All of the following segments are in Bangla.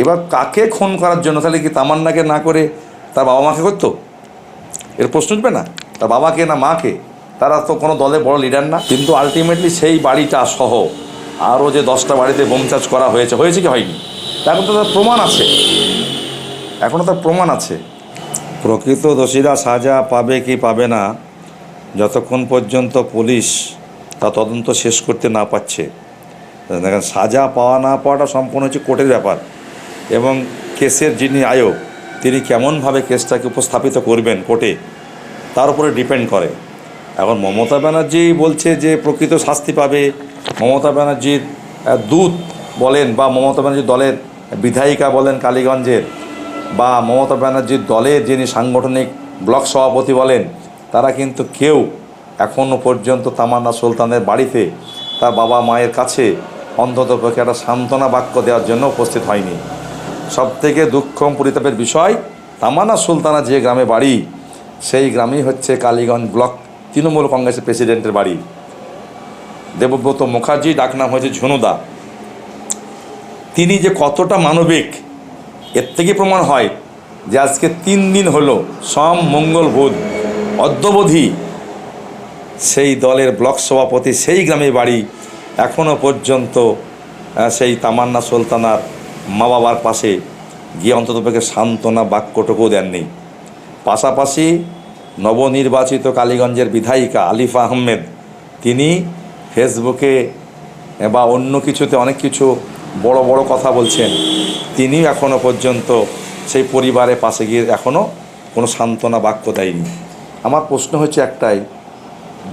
এবার কাকে খুন করার জন্য? তাহলে কি তামান্নাকে না করে তার বাবা মাকে করতো? এর প্রশ্ন উঠবে না? তার বাবাকে না মাকে? তারা তো কোনো দলে বড় লিডার না। কিন্তু আলটিমেটলি সেই বাড়িটা সহ আরও যে দশটা বাড়িতে বোম করা হয়েছে হয়েছে কি হয়নি? এখন তো তার প্রমাণ আছে। এখনও তার প্রমাণ আছে। প্রকৃত দোষীরা সাজা পাবে কি পাবে না, যতক্ষণ পর্যন্ত পুলিশ তা তদন্ত শেষ করতে না পারছে। দেখেন, সাজা পাওয়া না পাওয়াটা সম্পূর্ণ হচ্ছে কোর্টের ব্যাপার। এবং কেসের যিনি আয়োগ, তিনি কেমনভাবে কেসটাকে উপস্থাপিত করবেন কোর্টে, তার উপরে ডিপেন্ড করে। এখন মমতা ব্যানার্জি বলছে যে প্রকৃত শাস্তি পাবে। মমতা ব্যানার্জির দূত বলেন বা মমতা ব্যানার্জির দলের বিধায়িকা বলেন কালীগঞ্জের, বা মমতা ব্যানার্জির দলের যিনি সাংগঠনিক ব্লক সভাপতি বলেন, তারা কিন্তু কেউ এখনও পর্যন্ত তামান্না সুলতানের বাড়িতে তার বাবা মায়ের কাছে অন্তত পক্ষে একটা সান্ত্বনা বাক্য দেওয়ার জন্য উপস্থিত হয়নি। সব থেকে দুঃখ পরিতাপের বিষয়, তামান্না সুলতানা যে গ্রামে বাড়ি, সেই গ্রামেই হচ্ছে কালীগঞ্জ ব্লক তৃণমূল কংগ্রেসের প্রেসিডেন্টের বাড়ি। দেবব্রত মুখার্জি ডাকনাম হয়েছে ঝুনুদা। তিনি যে কতটা মানবিক, এর থেকে প্রমাণ হয় যে আজকে তিন দিন হলো সম, মঙ্গল, বুধ, অদ্যবধি সেই দলের ব্লক সভাপতি সেই গ্রামে বাড়ি এখনও পর্যন্ত সেই তামান্না সুলতানার মা বাবার পাশে গিয়ে অন্ততপক্ষে সান্ত্বনা বাক্যটুকু দেননি। পাশাপাশি নবনির্বাচিত কালীগঞ্জের বিধায়িকা আলিফা আহমেদ, তিনি ফেসবুকে বা অন্য কিছুতে অনেক কিছু বড় বড় কথা বলছেন। তিনি এখনও পর্যন্ত সেই পরিবারের পাশে গিয়ে এখনও কোনো সান্ত্বনা বাক্য দেয়নি। আমার প্রশ্ন হচ্ছে একটাই,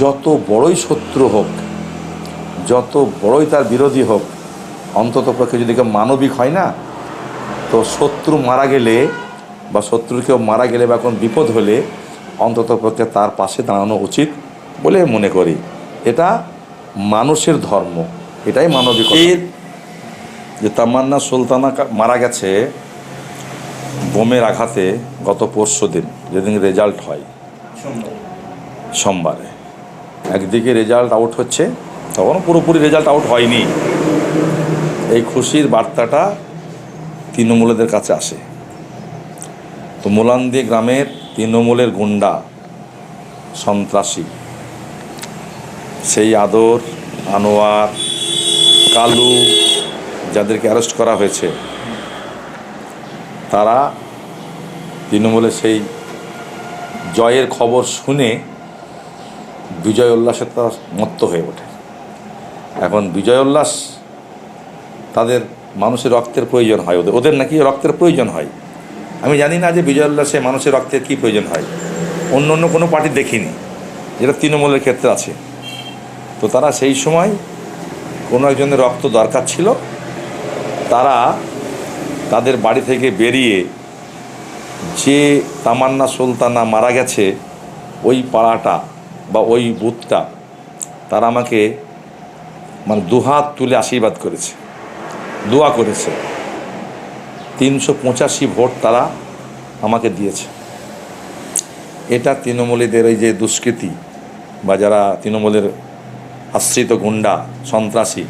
যত বড়ই শত্রু হোক, যত বড়ই তার বিরোধী হোক অন্তত পক্ষে যদি কেউ মানবিক হয় না তো শত্রু মারা গেলে বা শত্রু কেউ মারা গেলে বা কোনো বিপদ হলে অন্তত পক্ষে তার পাশে দাঁড়ানো উচিত বলে মনে করি। এটা মানুষের ধর্ম এটাই মানবিক যে তামান্না সুলতানা মারা গেছে বোমের আঘাতে গত পরশু দিন যেদিন রেজাল্ট হয়। সোমবারে। একদিকে রেজাল্ট আউট হচ্ছে তখন পুরোপুরি রেজাল্ট আউট হয়নি। এই খুশির বার্তাটা তৃণমূলেদের কাছে আসে। তো মোলান্দি গ্রামের তৃণমূলের গুন্ডা, সন্ত্রাসী, সেই আদর, আনোয়ার, কালু যাদেরকে অ্যারেস্ট করা হয়েছে, তারা তৃণমূলের সেই জয়ের খবর শুনে বিজয় উল্লাসে তারা মত্ত হয়ে ওঠে। এখন বিজয় উল্লাস তাদের মানুষের রক্তের প্রয়োজন হয় ওদের। ওদের নাকি রক্তের প্রয়োজন হয়। আমি জানি না যে বিজয় উল্লাসে মানুষের রক্তের কী প্রয়োজন হয়। অন্য অন্য কোনো পার্টি দেখিনি, যেটা তৃণমূলের ক্ষেত্রে আছে। তো তারা সেই সময় কোনো একজনের রক্ত দরকার ছিল। তারা তাদের বাড়ি থেকে বেরিয়ে যে তামান্না সুলতানা মারা গেছে, ওই পাড়াটা বা ওই বুথটা, তারা আমাকে মানে দুহাত তুলে আশীর্বাদ করেছে। দোয়া করেছে। তিনশো পঁচাশি ভোট তারা আমাকে দিয়েছে। এটা তৃণমূলীদের এই যে দুষ্কৃতি বা যারা তৃণমূলের আশ্রিত গুন্ডা, সন্ত্রাসী,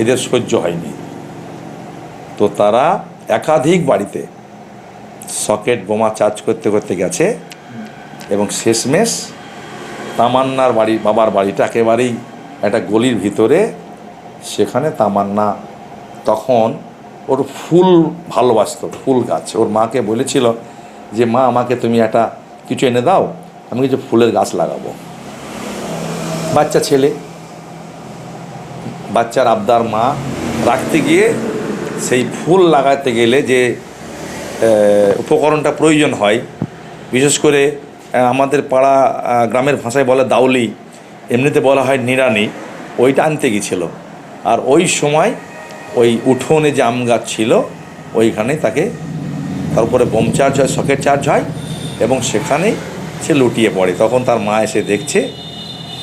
এদের সহ্য হয়নি। তো তারা একাধিক বাড়িতে সকেট বোমা চার্জ করতে করতে গেছে এবং শেষমেশ তামান্নার বাড়ি, বাবার বাড়িটা একেবারেই একটা গলির ভিতরে, সেখানে তামান্না তখন ওর ফুল ভালোবাসতো, ফুল গাছ। ওর মাকে বলেছিল যে, মা, আমাকে তুমি একটা কিছু এনে দাও, আমি কিছু ফুলের গাছ লাগাবো। বাচ্চা ছেলে, বাচ্চার আবদার মা রাখতে গিয়ে সেই ফুল লাগাতে গেলে যে উপকরণটা প্রয়োজন হয়, বিশেষ করে আমাদের পাড়া গ্রামের ভাষায় বলে দাউলি, এমনিতে বলা হয় নিরানি ওইটা আনতে গিয়েছিল। আর ওই সময় ওই উঠোনে আম গাছ ছিল, ওইখানে তাকে তারপরে বোম চার্জ হয়, সকেট চার্জ হয় এবং সেখানেই সে লুটিয়ে পড়ে। তখন তার মা এসে দেখছে,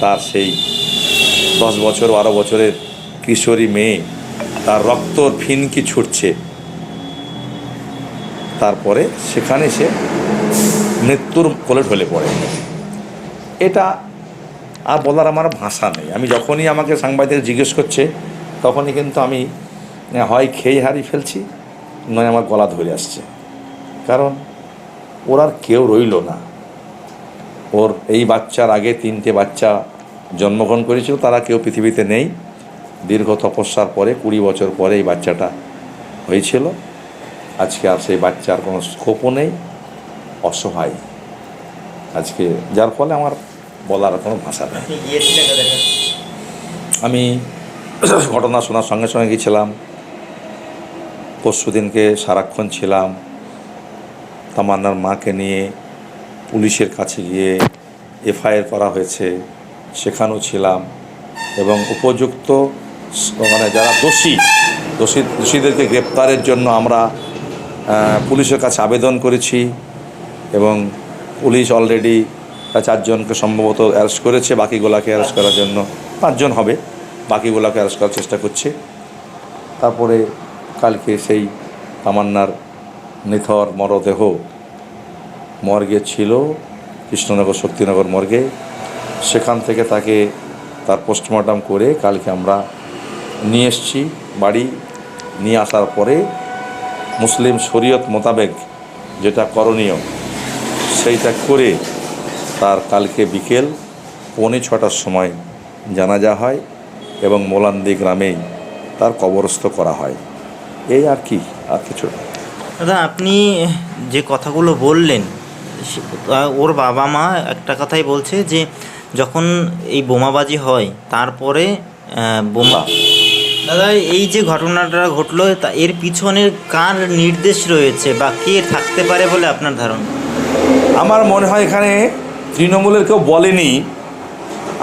তার সেই দশ বছর, বারো বছরের কিশোরী মেয়ে, তার রক্তর ফিনকি ছুটছে। তারপরে সেখানে সে মৃত্যুর কোলে ঢলে পড়ে। এটা আর বলার আমার ভাষা নেই। আমি যখনই আমাকে সাংবাদিক জিজ্ঞেস করছে, তখনই কিন্তু আমি হয় খেয়ে হারিয়ে ফেলছি নয় আমার গলা ধরে আসছে। কারণ ওর আর কেউ রইল না। ওর এই বাচ্চার আগে তিনটে বাচ্চা জন্মগ্রহণ করেছিল তারা কেউ পৃথিবীতে নেই। দীর্ঘ তপস্যার পরে কুড়ি বছর পরে এই বাচ্চাটা হয়েছিল। আজকে আর সেই বাচ্চার কোনো স্কোপও নেই অসহায়। আজকে যার ফলে আমার বলার কোনো ভাষা নেই? আমি ঘটনা শোনার সঙ্গে সঙ্গে গেছিলাম। পরশু দিনকে সারাক্ষণ ছিলাম। তামান্নার মাকে নিয়ে পুলিশের কাছে গিয়ে এফআইআর করা হয়েছে, সেখানেও ছিলাম এবং উপযুক্ত মানে যারা দোষী দোষী, দোষীদেরকে গ্রেপ্তারের জন্য আমরা পুলিশের কাছে আবেদন করেছি এবং পুলিশ অলরেডি চারজনকে সম্ভবত অ্যারেস্ট করেছে, বাকিগুলাকে অ্যারেস্ট করার জন্য পাঁচজন হবে, বাকিগুলোকে অ্যারেস্ট করার চেষ্টা করছে। তারপরে কালকে সেই তামান্নার নিথর মরদেহ মর্গে ছিল, কৃষ্ণনগর শক্তিনগর মর্গে। সেখান থেকে তাকে তার পোস্টমর্টম করে কালকে আমরা নিয়ে এসছি বাড়ি। নিয়ে আসার পরে মুসলিম শরীয়ত মোতাবেক যেটা করণীয় সেইটা করে তার কালকে বিকেল পৌনে ছটার সময় জানাজা হয় এবং মোলান্দি গ্রামেই তার কবরস্থ করা হয়। এই আর কি আর কিছু দাদা আপনি যে কথাগুলো বললেন ওর বাবা মা একটা কথাই বলছে যে যখন এই বোমাবাজি হয় তারপরে বোমা দাদা এই যে ঘটনাটা ঘটলো তা এর পিছনে কার নির্দেশ রয়েছে বা কে থাকতে পারে বলে আপনার ধারণা? আমার মনে হয় এখানে তৃণমূলের কেউ বলেনি।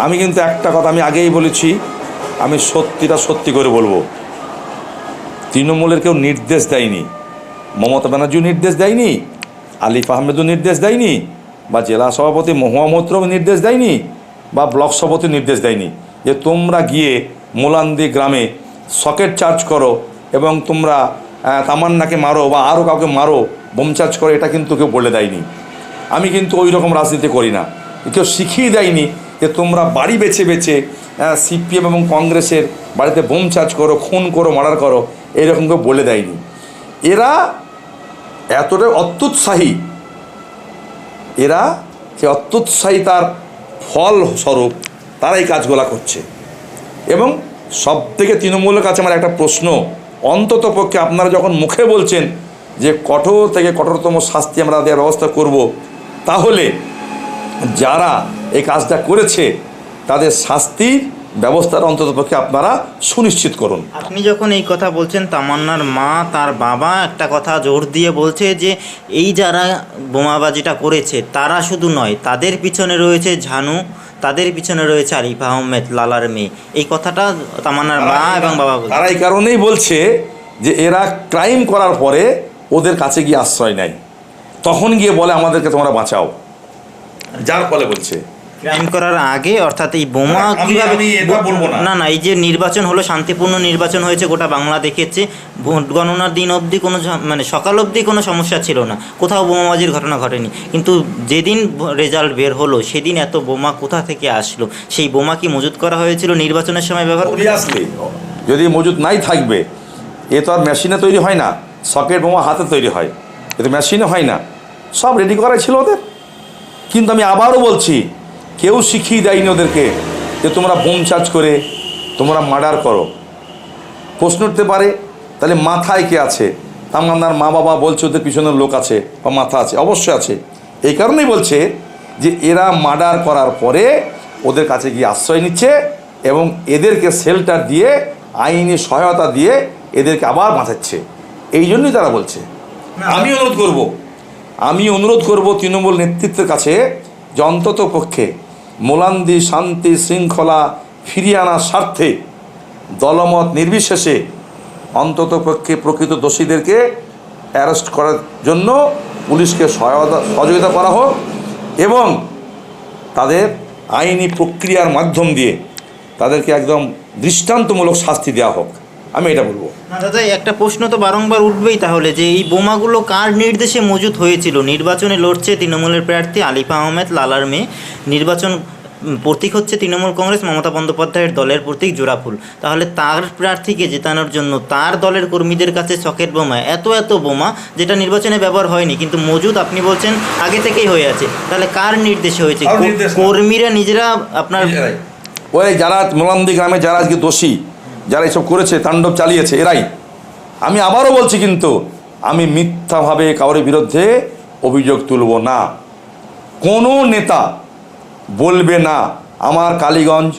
আমি কিন্তু একটা কথা আমি আগেই বলেছি আমি সত্যিটা সত্যি করে বলব। তৃণমূলের কেউ নির্দেশ দেয়নি। মমতা ব্যানার্জিও নির্দেশ দেয়নি। আলিফ আহমেদও নির্দেশ দেয়নি। বা জেলা সভাপতি মহুয়া মৈত্রও নির্দেশ দেয়নি। বা ব্লক সভাপতি নির্দেশ দেয়নি। যে তোমরা গিয়ে মোলান্দি গ্রামে সকেট চার্জ করো এবং তোমরা তামান্নাকে মারো বা আরও কাউকে মারো, বোম চার্জ করো, এটা কিন্তু কেউ বলে দেয়নি। আমি কিন্তু ওই রকম রাজনীতি করি না। কেউ শিখিয়ে দেয়নি যে তোমরা বাড়ি বেছে বেছে সিপিএম এবং কংগ্রেসের বাড়িতে বোম চার্জ করো, খুন করো, মার্ডার করো এরকম কেউ বলে দেয়নি। এরা এতটা অত্যুৎসাহী। এরা সে অত্যুৎসাহী তার ফল স্বরূপ তারা এই কাজগুলা করছে। এবং সব থেকে তৃণমূলের কাছে আমার একটা প্রশ্ন, অন্তত পক্ষে আপনারা যখন মুখে বলছেন যে কঠোর থেকে কঠোরতম শাস্তি আমরা দেওয়ার ব্যবস্থা করব, তাহলে যারা এই কাজটা করেছে, তাদের শাস্তির ব্যবস্থাটা অন্তত পক্ষে আপনারা সুনিশ্চিত করুন। আপনি যখন এই কথা বলছেন তামান্নার মা তার বাবা একটা কথা জোর দিয়ে বলছে যে এই যারা বোমাবাজিটা করেছে তারা শুধু নয় তাদের পিছনে রয়েছে ঝানু তাদের পিছনে রয়েছে আরিফ আহমেদ লালার মেয়ে। এই কথাটা তামান্নার মা এবং বাবা বলছে। তারা এই কারণেই বলছে যে এরা ক্রাইম করার পরে ওদের কাছে গিয়ে আশ্রয় নেয়। তখন গিয়ে বলে আমাদেরকে তোমরা বাঁচাও। যার ফলে বলছে ক্রাইম করার আগে অর্থাৎ এই বোমা আমি- কীভাবে না। না এই যে নির্বাচন হলো শান্তিপূর্ণ নির্বাচন হয়েছে গোটা বাংলা দেখেছে। ভোট গণনার দিন অবধি কোনো মানে সকাল অবধি কোনো সমস্যা ছিল না। কোথাও বোমাবাজির ঘটনা ঘটেনি। কিন্তু যেদিন রেজাল্ট বের হলো সেদিন এত বোমা কোথা থেকে আসলো? সেই বোমা কি মজুত করা হয়েছিল নির্বাচনের সময় ব্যবহার করে? অবভিয়াসলি যদি মজুত নাই থাকবে এ তো আর মেশিনে তৈরি হয় না। সকেট বোমা হাতে তৈরি হয়। এ তো মেশিনে হয় না। সব রেডি করাই ছিল ওদের। কিন্তু আমি আবারও বলছি কেউ শিখিয়ে দেয়নি ওদেরকে যে তোমরা বোম চার্জ করে তোমরা মার্ডার করো। প্রশ্ন উঠতে পারে তাহলে মাথায় কে আছে? তামান্নার মা বাবা বলছে ওদের পিছনের লোক আছে বা মাথা আছে অবশ্যই আছে। এই কারণেই বলছে যে এরা মার্ডার করার পরে ওদের কাছে গিয়ে আশ্রয় নিচ্ছে এবং এদেরকে শেল্টার দিয়ে আইনি সহায়তা দিয়ে এদেরকে আবার বাঁচাচ্ছে। এই জন্যই তারা বলছে। আমি অনুরোধ করব আমি অনুরোধ করব তৃণমূল নেতৃত্বের কাছে যে অন্তত পক্ষে মোলান্দি শান্তি শৃঙ্খলা ফিরিয়ে আনার স্বার্থে দলমত নির্বিশেষে অন্তত পক্ষে প্রকৃত দোষীদেরকে অ্যারেস্ট করার জন্য পুলিশকে সহায়তা সহযোগিতা করা হোক এবং তাদের আইনি প্রক্রিয়ার মাধ্যম দিয়ে তাদেরকে একদম দৃষ্টান্তমূলক শাস্তি দেওয়া হোক। আমি এটা বলব। না দাদা একটা প্রশ্ন তো বারংবার উঠবেই তাহলে যে এই বোমাগুলো কার নির্দেশে মজুত হয়েছিল? নির্বাচনে লড়ছে তৃণমূলের প্রার্থী আলিফা আহমেদ লালার মেয়ে। নির্বাচন প্রতীক হচ্ছে তৃণমূল কংগ্রেস মমতা বন্দ্যোপাধ্যায়ের দলের প্রতীক জোড়াফুল। তাহলে তার প্রার্থীকে জেতানোর জন্য তার দলের কর্মীদের কাছে সকেট বোমা এত এত বোমা যেটা নির্বাচনে ব্যবহার হয়নি কিন্তু মজুদ আপনি বলছেন আগে থেকেই হয়ে আছে। তাহলে কার নির্দেশে হয়েছে। কর্মীরা নিজেরা আপনার ওই যারা মোলান্দি গ্রামে যারা আজকে দোষী যারা এসব করেছে, তাণ্ডব চালিয়েছে, এরাই। আমি আবারও বলছি কিন্তু, আমি মিথ্যাভাবে কারোর বিরুদ্ধে অভিযোগ তুলব না। কোনো নেতা বলবে না, আমার কালীগঞ্জ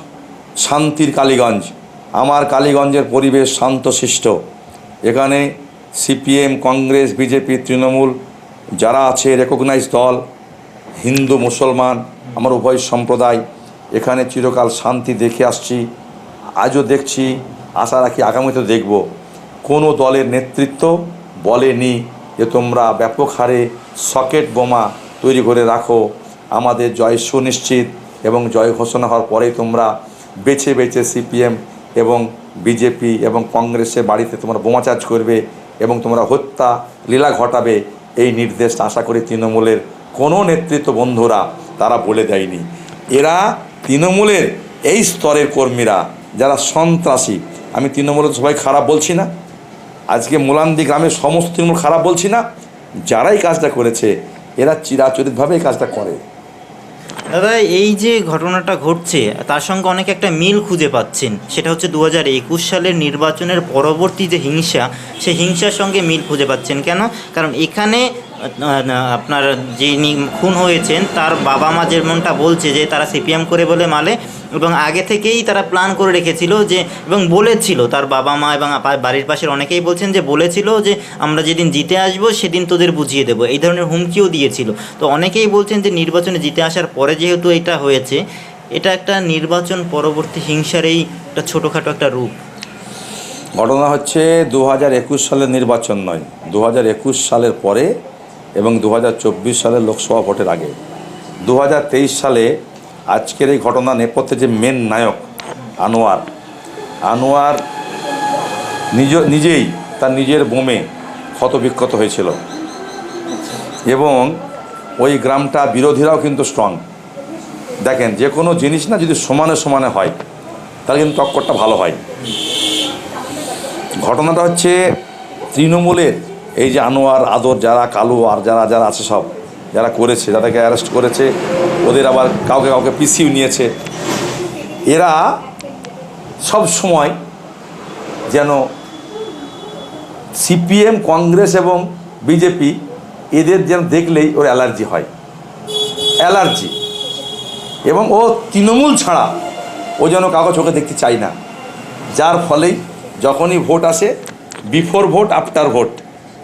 শান্তির কালীগঞ্জ, আমার কালীগঞ্জের পরিবেশ শান্তশিষ্ট। এখানে সিপিএম, কংগ্রেস, বিজেপি, তৃণমূল যারা আছে রেকগনাইজ দল, হিন্দু, মুসলমান, আমার উভয় সম্প্রদায়, এখানে চিরকাল শান্তি দেখে আসছি, আজও দেখছি। আশা রাখি আগামীতে দেখব। কোনো দলের নেতৃত্ব বলেনি যে তোমরা ব্যাপক হারে সকেট বোমা তৈরি করে রাখো। আমাদের জয় সুনিশ্চিত এবং জয় ঘোষণা হওয়ার পরেই তোমরা বেছে বেছে সিপিএম এবং বিজেপি এবং কংগ্রেসের বাড়িতে তোমরা বোমা চার্জ করবে এবং তোমরা হত্যা লীলা ঘটাবে এই নির্দেশ আশা করি তৃণমূলের কোনো নেতৃত্ব বন্ধুরা তারা বলে দেয়নি। এরা তৃণমূলের এই স্তরের কর্মীরা, যারা সন্ত্রাসী আমি তৃণমূলের সবাই খারাপ বলছি না। আজকে মুলান্দি গ্রামের সমস্ত তৃণমূল খারাপ বলছি না। যারাই কাজটা করেছে, এরা চিরাচরিতভাবে এই কাজটা করে। দাদা, এই যে ঘটনাটা ঘটছে, তার সঙ্গে অনেকে একটা মিল খুঁজে পাচ্ছেন। সেটা হচ্ছে দু হাজার একুশ সালের নির্বাচনের পরবর্তী যে হিংসা, সেই হিংসার সঙ্গে মিল খুঁজে পাচ্ছেন কেন? কারণ এখানে আপনার যিনি খুন হয়েছেন, তার বাবা মা যেমনটা বলছে যে তারা সিপিএম করে বলে মালে, এবং আগে থেকেই তারা প্ল্যান করে রেখেছিল যে, এবং বলেছিল, তার বাবা মা এবং বাড়ির পাশের অনেকেই বলছেন যে, বলেছিল যে, আমরা যেদিন জিতে আসব, সেদিন তোদের বুঝিয়ে দেবো। এই ধরনের হুমকিও দিয়েছিল। তো অনেকেই বলছেন যে, নির্বাচনে জিতে আসার পরে যেহেতু এটা হয়েছে, এটা একটা নির্বাচন পরবর্তী হিংসার এই একটা ছোটোখাটো একটা রূপ। ঘটনা হচ্ছে দু হাজার একুশ সালের নির্বাচন নয় দু সালের পরে এবং দু হাজার চব্বিশ সালের লোকসভা ভোটের আগে। দু হাজার তেইশ সালে আজকের এই ঘটনা নেপথ্যে যে মেন নায়ক আনোয়ার আনোয়ার নিজ, নিজেই তার নিজের বোমে ক্ষতবিক্ষত হয়েছিল। এবং ওই গ্রামটা বিরোধীরাও কিন্তু স্ট্রং দেখেন, যে কোনো জিনিস না যদি সমানে সমানে হয়, তাহলে কিন্তু টক্করটা ভালো হয়। ঘটনাটা হচ্ছে তৃণমূলের এই যে আনোয়ার, আদর যারা, কালু আর যারা যারা আছে সব, যারা করেছে, যাদেরকে অ্যারেস্ট করেছে, ওদের আবার কাউকে কাউকে পিসিও নিয়েছে। এরা সব সময় যেন সিপিএম, কংগ্রেস এবং বিজেপি এদের যেন দেখলেই ওর অ্যালার্জি হয়। অ্যালার্জি। এবং ও তৃণমূল ছাড়া ও যেন কাউকে চোখে দেখতে চায় না। যার ফলেই যখনই ভোট আসে বিফোর ভোট আফটার ভোট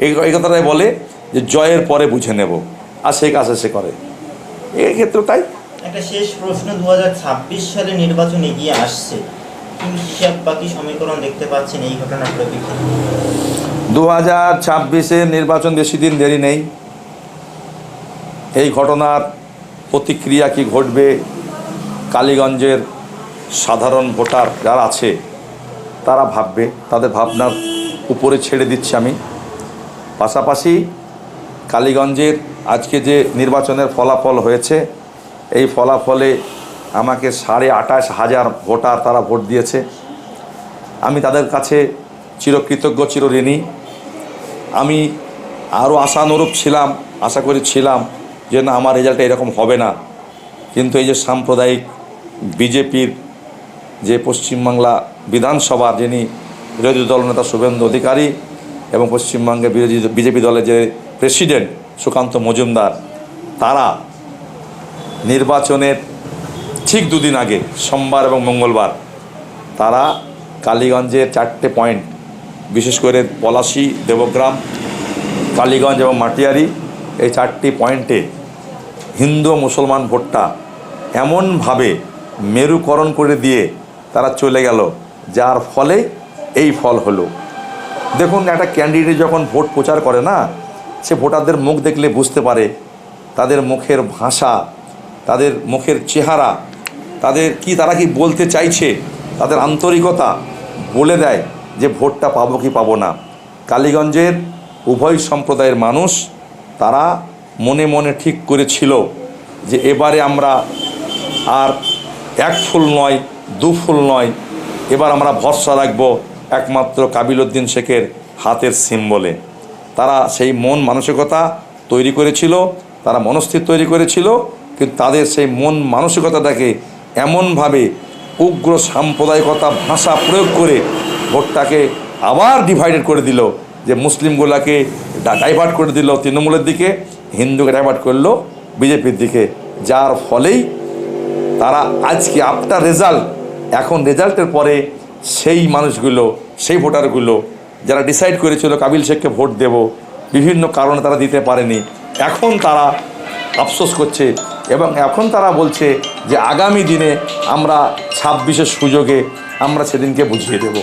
এই কথাটাই বলে যে জয়ের পরে বুঝে নেব। আর সেই কাজে সে করে। এই ক্ষেত্রে তাই? একটা শেষ প্রশ্ন দু হাজার ছাব্বিশ সালে নির্বাচন এগিয়ে আসছে। হিসাব বা কি সমীকরণ দেখতে পাচ্ছেন এই ঘটনার পরিপ্রেক্ষিতে দু হাজার ছাব্বিশের নির্বাচন বেশি দিন দেরি নেই। এই ঘটনার প্রতিক্রিয়া কি ঘটবে? কালীগঞ্জের সাধারণ ভোটার যারা আছে তারা ভাববে। তাদের ভাবনার উপরে ছেড়ে দিচ্ছি আমি। পাশাপাশি কালীগঞ্জের আজকে যে নির্বাচনের ফলাফল হয়েছে, এই ফলাফলে আমাকে সাড়ে আঠাশ হাজার ভোটার তারা ভোট দিয়েছে। আমি তাদের কাছে চিরকৃতজ্ঞ, চিরঋণী। আমি আরও আশানুরূপ ছিলাম, আশা করি ছিলাম যে না, আমার রেজাল্টটা এরকম হবে না। কিন্তু এই যে সাম্প্রদায়িক বিজেপির যে পশ্চিমবাংলা বিধানসভার যিনি বিরোধী দলনেতা শুভেন্দু অধিকারী এবং পশ্চিমবঙ্গের বিরোধী বিজেপি দলের যে প্রেসিডেন্ট সুকান্ত মজুমদার, তারা নির্বাচনের ঠিক দুদিন আগে, সোমবার এবং মঙ্গলবার, তারা কালীগঞ্জের চারটে পয়েন্ট, বিশেষ করে পলাশি, দেবগ্রাম, কালীগঞ্জ এবং মাটিয়ারি, এই চারটি পয়েন্টে হিন্দু মুসলমান ভোটটা এমনভাবে মেরুকরণ করে দিয়ে তারা চলে গেল, যার ফলে এই ফল হলো। দেখুন, একটা ক্যান্ডিডেট যখন ভোট প্রচার করে না, সে ভোটারদের মুখ দেখলে বুঝতে পারে তাদের মুখের ভাষা, তাদের মুখের চেহারা, তাদের কি তারা কি বলতে চাইছে, তাদের আন্তরিকতা বলে দেয় যে ভোটটা পাবো কি পাবো না। কালীগঞ্জের উভয় সম্প্রদায়ের মানুষ তারা মনে মনে ঠিক করেছিল যে এবারে আমরা আর এক ফুল নয়, দু ফুল নয়, এবার আমরা ভরসা রাখব একমাত্র কাবিল উদ্দিন শেখের হাতের সিম্বলে। তারা সেই মন মানসিকতা তৈরি করেছিল, তারা মনস্থির তৈরি করেছিল, কিন্তু তাদের সেই মন মানসিকতাটাকে এমনভাবে উগ্র সাম্প্রদায়িকতা ভাষা প্রয়োগ করে ভোটটাকে আবার ডিভাইডেড করে দিল যে মুসলিমগুলাকে ডাইভার্ট করে দিল তৃণমূলের দিকে, হিন্দুকে ডাইভার্ট করল বিজেপির দিকে। যার ফলেই তারা আজকে আফটার রেজাল্ট এখন রেজাল্টের পরে সেই মানুষগুলো সেই ভোটারগুলো যারা ডিসাইড করেছিল কাবিল শেখকে ভোট দেব, বিভিন্ন কারণে তারা দিতে পারেনি। এখন তারা আফসোস করছে এবং এখন তারা বলছে যে আগামী দিনে আমরা ছাব্বিশের সুযোগে আমরা সেদিনকে বুঝিয়ে দেব।